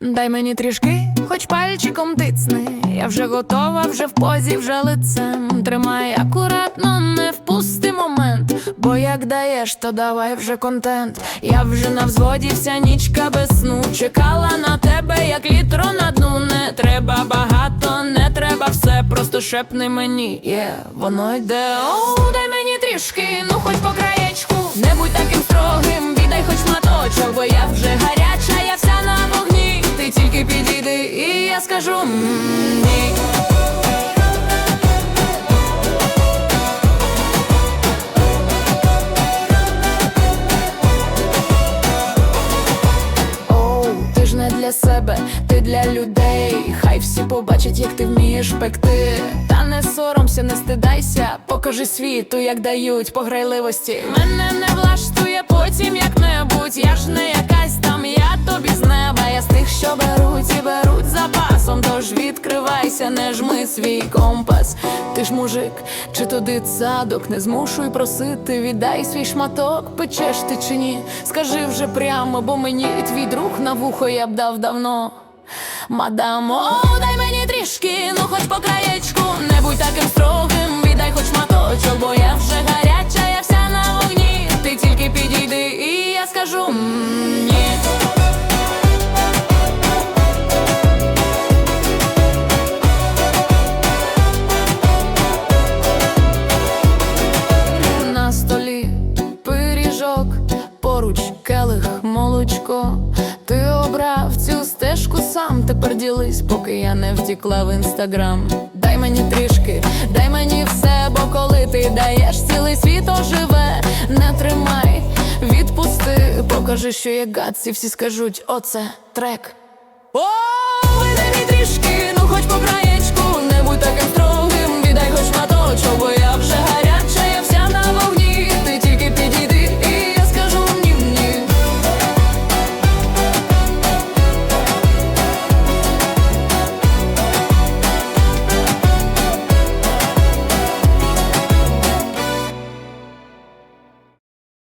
Дай мені трішки, хоч пальчиком тицни. Я вже готова, вже в позі, вже лицем. Тримай акуратно, не впусти момент. Бо як даєш, то давай вже контент. Я вже на взводі, вся нічка без сну. Чекала на тебе, як літро на дну. Не треба багато, не треба все. Просто шепни мені, є, воно йде. Оу, дай мені трішки, ну хоч по краєчку. Не будь таким строгим, віддай хоч я скажу ні. Оу, ти ж не для себе, ти для людей. Хай всі побачать, як ти вмієш пекти. Та не соромся, не стидайся, покажи світу, як дають по грайливості. Мене не влаштує потім як-небудь. Я ж не якась там, я що беруть і беруть запасом. Тож відкривайся, не жми свій компас. Ти ж мужик, чи то дитсадок, не змушуй просити, віддай свій шматок, печеш ти чи ні. Скажи вже прямо, бо мені твій друг на вухо я б дав давно. Мадам, о, дай мені трішки, ну хоч по краєчку, не будь таким строгим, віддай хоч шматочок, бо я вже гаряча, я вся на вогні. Ти тільки підійди, і я скажу пиріжок, поруч келих, молочко. Ти обрав цю стежку сам, тепер ділись, поки я не втікла в інстаграм. Дай мені трішки, дай мені все, бо коли ти даєш, цілий світ оживе, не тримай, відпусти, покажи, що є гадці, всі скажуть, оце трек. О, дай мені трішки,